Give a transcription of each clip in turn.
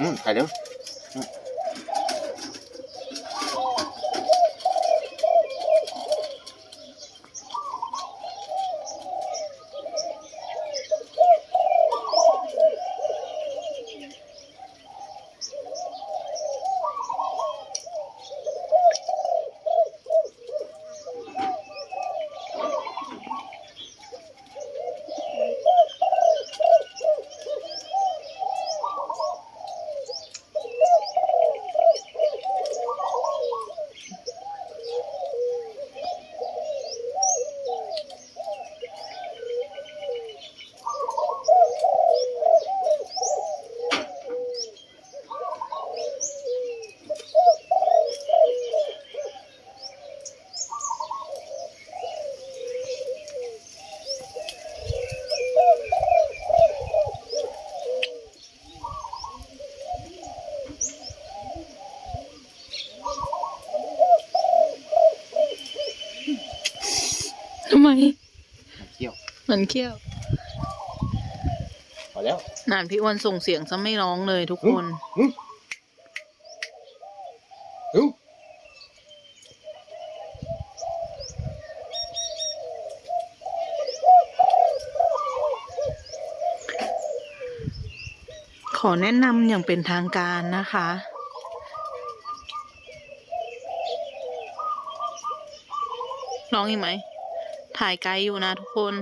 อืมถ่ายเร็วทำไมเที่ยวมันเขี้ยวพอแล้ว นานพี่อ้วันส่งเสียงซะไม่ร้องเลยทุกคนอืมอืมขอแนะนำอย่างเป็นทางการนะคะ ร้องอีกไหม ถ่ายไกลอยู่นะทุกคน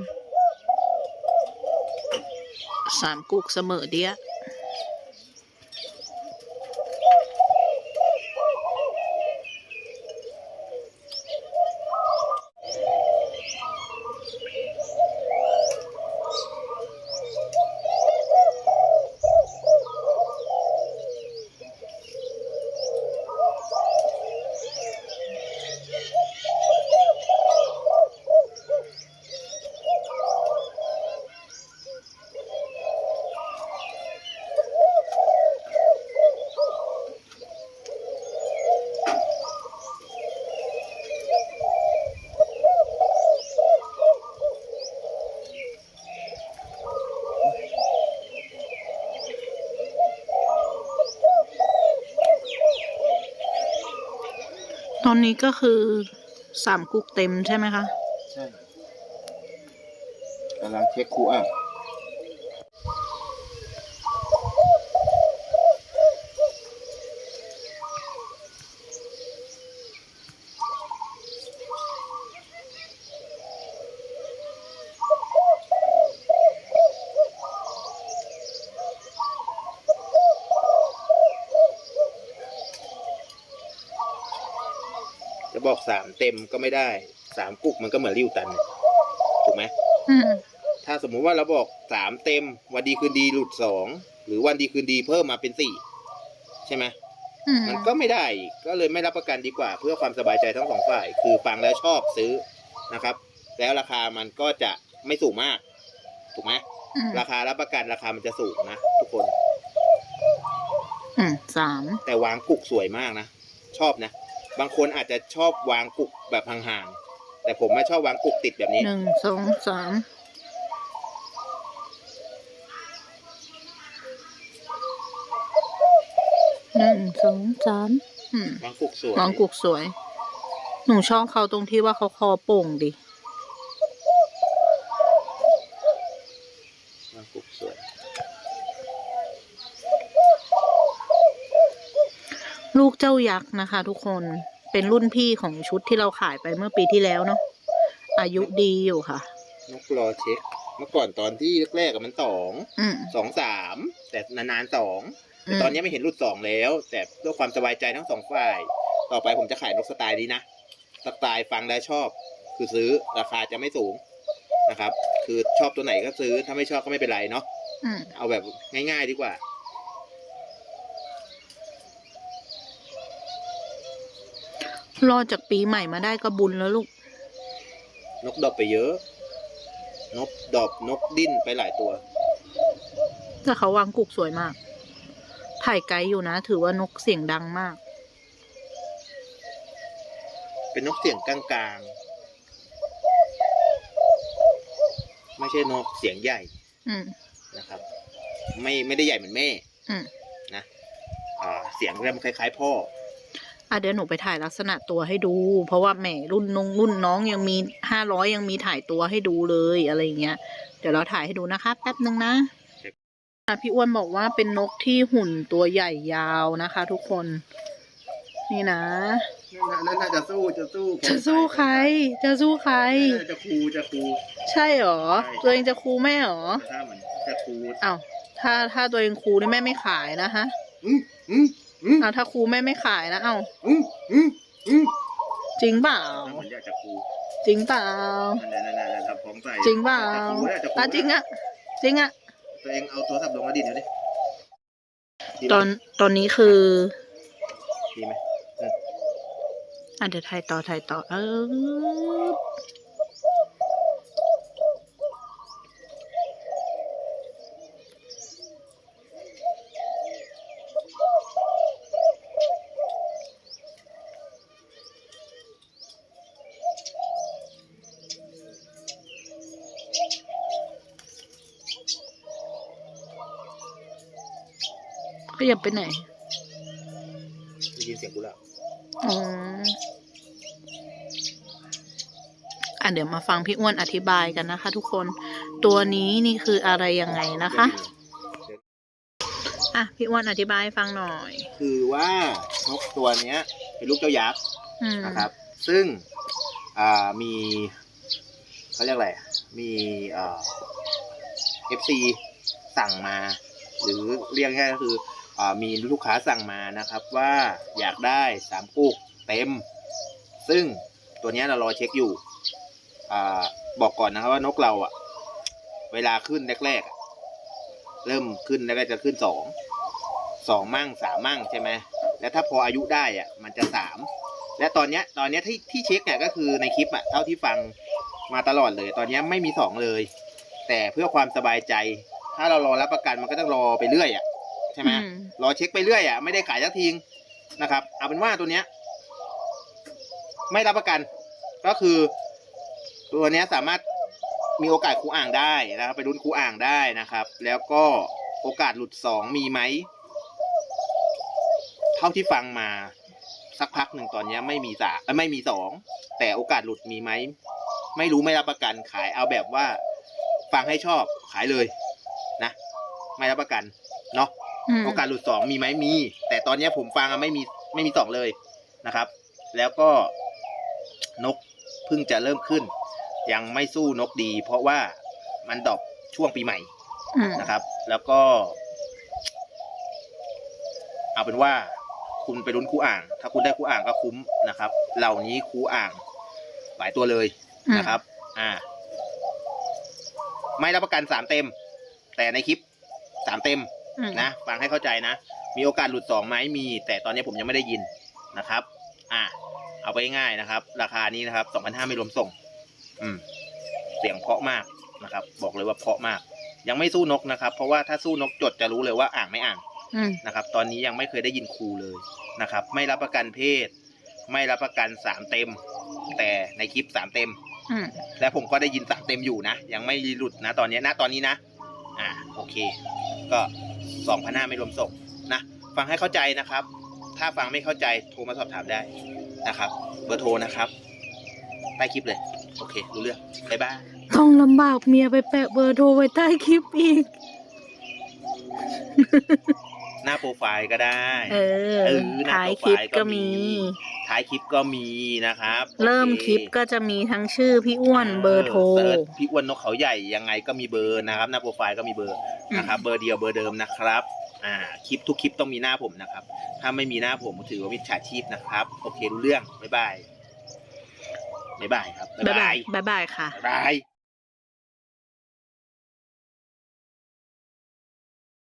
สามกุกเสมอเดีย ตอนนี้ก็คือสามกุกเต็มใช่ไหมคะ ใช่กำลังเช็คครูอะ บอกสามเต็มก็ไม่ได้สามกุกมันก็เหมือนริ้วตันเนี่ยถูกไหมอืมถ้าสมมุติว่าเราบอกสามเต็ม วันดีคืนดีหลุดสองหรือวันดีคืนดีเพิ่มมาเป็นสี่ใช่ไหมอืมมันก็ไม่ได้อีกก็เลยไม่รับประกันดีกว่า เพื่อความสบายใจทั้งสองฝ่าย คือฟังแล้วชอบซื้อนะครับ แล้วราคามันก็จะไม่สูงมาก ถูกไหมอืมราคารับประกันราคามันจะสูงนะทุกคนอืมสามแต่วางกุกสวยมากนะ ชอบนะ บางคนอาจจะชอบวางกุกแบบห่างๆ แต่ผมไม่ชอบวางกุกติดแบบนี้ หนึ่งสองสามหนึ่งสองสามอืมวางกุกสวยน้องกุกสวย หนูชอบเขาตรงที่ว่าเขาคอโป่งดิ วางกุกสวย ลูก เจ้ายักษ์นะคะ ทุกคนเป็นรุ่นพี่ของชุดที่เราขายไปเมื่อปีที่แล้วเนาะอายุดีอยู่ค่ะ นกรอเช็ค เมื่อก่อนตอนที่แรกๆอะมันสองอืม สองสามแต่นานๆสองอืแต่มตอนนี้ไม่เห็นรุ่นสองแล้ว แต่เพื่อความสบายใจทั้งสองฝ่าย ต่อไปผมจะขายนกสไตล์นี้นะสไตล์ฟังแล้วชอบ คือซื้อราคาจะไม่สูงนะครับ คือชอบตัวไหนก็ซื้อถ้าไม่ชอบก็ไม่เป็นไรเนาะอืม เอาแบบง่าย ๆ ดีกว่า รอดจากปีใหม่มาได้ก็บุญแล้วลูก นกดอกไปเยอะ นกดอกนกดิ้นไปหลายตัว แต่เขาวางกุกสวยมาก ถ่ายไกลอยู่นะ ถือว่านกเสียงดังมาก เป็นนกเสียงกลางๆ ไม่ใช่นกเสียงใหญ่อืมนะครับ ไม่ไม่ได้ใหญ่เหมือนแม่อืมนะอ่าเสียงเริ่มคล้ายๆพ่อ อะเดี๋ยวหนูไปถ่ายลักษณะตัวให้ดู เพราะว่าแหมรุ่นนงรุ่นน้องยังมีห้าร้อยยังมีถ่ายตัวให้ดูเลยอะไรอย่างเงี้ย เดี๋ยวเราถ่ายให้ดูนะคะ แป๊บนึงนะอะพี่อ้วนบอกว่าเป็นนกที่หุ่นตัวใหญ่ยาวนะคะ ทุกคน นี่นะนั่นน่าจะสู้จะสู้จะสู้ใคร จะสู้ใคร จะคูจะคูใช่หรอใช่ตัวเองจะครูแม่หรอถ้าเหมือนจะคูอ้าวถ้าถ้าตัวเองครูนี่แม่ไม่ขายนะฮะอืมอืม อืมอ้าวถ้าครูแม่ไม่ขายนะเอ้าอืมอืมอืมจริงเปล่าเหมือนอยากจะคูจริงเปล่านั่นนั่นนั่นทำของใส่จริงเปล่าจะคูแล้วจะคูอะจริงอะจริงอะตัวเองเอาโทรศัพท์ลงมาดิเดี๋ยวดิดีไหมตอนตอนนี้คือดีไหมอะเดี๋ยวถ่ายต่อถ่ายต่อเออ ขยับไปไหนได้ยินเสียงกูแล้วอ๋ออะเดี๋ยวมาฟังพี่อ้วนอธิบายกันนะคะ ทุกคน ตัวนี้นี่คืออะไรยังไงนะคะ อะพี่อ้วนอธิบายให้ฟังหน่อย คือว่านกตัวเนี้ย เป็นลูกเจ้ายักษ์อืมนะครับ ซึ่งอ่ามีเขาเรียกอะไรอะมีอ่า FC สั่งมา หรือเรียกง่ายๆก็คืออ่า มีลูกค้าสั่งมานะครับว่าอยากได้สามกุกเต็ม ซึ่งตัวนี้เรารอเช็คอยู่อบอกก่อนนะครับว่านกเราอะเวลาขึ้นแรกๆเริ่มขึ้นแล้วก็จะขึ้นสองสองมั่งสามมั่งใช่ไหมแล้วถ้าพออายุได้อะมันจะสามและตอนเนี้ยตอนเนี้ยที่ที่เช็คเนี่ยก็คือในคลิปอะเท่าที่ฟังมาตลอดเลย ตอนเนี้ยไม่มีสองเลย แต่เพื่อความสบายใจ ถ้าเรารอรับประกันมันก็ต้องรอไปเรื่อยอะใช่ไหม รอเช็คไปเรื่อยอะไม่ได้ขายสักทีงนะครับ เอาเป็นว่าตัวเนี้ย ไม่รับประกัน ก็คือ ตัวเนี้ยสามารถมีโอกาสคูอ่างได้นะครับ ไปรุ่นคูอ่างได้นะครับ แล้วก็โอกาสหลุดสองมีไหมเท่าที่ฟังมาสักพักหนึ่งตอนเนี้ยไม่มีสาไม่มีสองแต่โอกาสหลุดมีไหมไม่รู้ไม่รับประกันขายเอาแบบว่า ฟังให้ชอบขายเลยนะ ไม่รับประกันเนาะ ม โอกาสหลุดสองมีไหมมี แต่ตอนเนี้ยผมฟังอะไม่มีไม่มีสองเลยนะครับ แล้วก็นกเพิ่งจะเริ่มขึ้น ยังไม่สู้นกดี เพราะว่ามันดรอปช่วงปีใหม่ อืม นะครับ แล้วก็ เอาเป็นว่าคุณไปลุ้นคู่อ่าง ถ้าคุณได้คู่อ่างก็คุ้มนะครับ เหล่านี้คู่อ่าง หลายตัวเลยนะครับ อ่า ไม่รับประกันสามเต็ม แต่ในคลิปสามเต็ม อืม นะฟังให้เข้าใจนะ มีโอกาสหลุดสองไหมมี แต่ตอนนี้ผมยังไม่ได้ยินนะครับ อะเอาไปง่ายๆนะครับ ราคานี้นะครับสองพันห้าไม่รวมส่ง อืม เสียงเพราะมากนะครับ บอกเลยว่าเพราะมาก ยังไม่สู้นกนะครับ เพราะว่าถ้าสู้นกจดจะรู้เลยว่าอ่างไม่อ่าง อืม นะครับตอนนี้ยังไม่เคยได้ยินครูเลยนะครับ ไม่รับประกันเพศ ไม่รับประกันสามเต็ม แต่ในคลิปสามเต็ม อืม และผมก็ได้ยินสามเต็มอยู่นะ ยังไม่หลุดนะ ตอนนี้นะตอนนี้นะ อ่าโอเค ก็ สองพันห้าไม่รวมส่งนะฟังให้เข้าใจนะครับ ถ้าฟังไม่เข้าใจโทรมาสอบถามได้นะครับ เบอร์โทรนะครับใต้คลิปเลย โอเค รู้เรื่องบ๊ายบายต้องลำบากเมียไปแปะเบอร์โทรไว้ใต้คลิปอีก หน้าโปรไฟล์ก็ได้ เออเออหน้าท้ายโปรคลิปไฟล์ก็ก็มี มี ท้ายคลิปก็มีนะครับเริ่มโอคลิปก็จะมีทั้งชื่อพี่อ้วนเบอร์โทรเสิชพี่อ้วนนกเขาใหญ่ยังไงก็มีเบอร์นะครับ หน้าโปรไฟล์ก็มีเบอร์นะครับ เบอร์เดียวเบอร์เดิมนะครับอ่าคลิปทุกคลิปต้องมีหน้าผมนะครับ ถ้าไม่มีหน้าผมถือว่ามิจฉาชีพนะครับ โอเครู้เรื่องบ๊ายบายบ๊ายบายครับบ๊ายบายบ๊ายบายค่ะบ๊ายบาย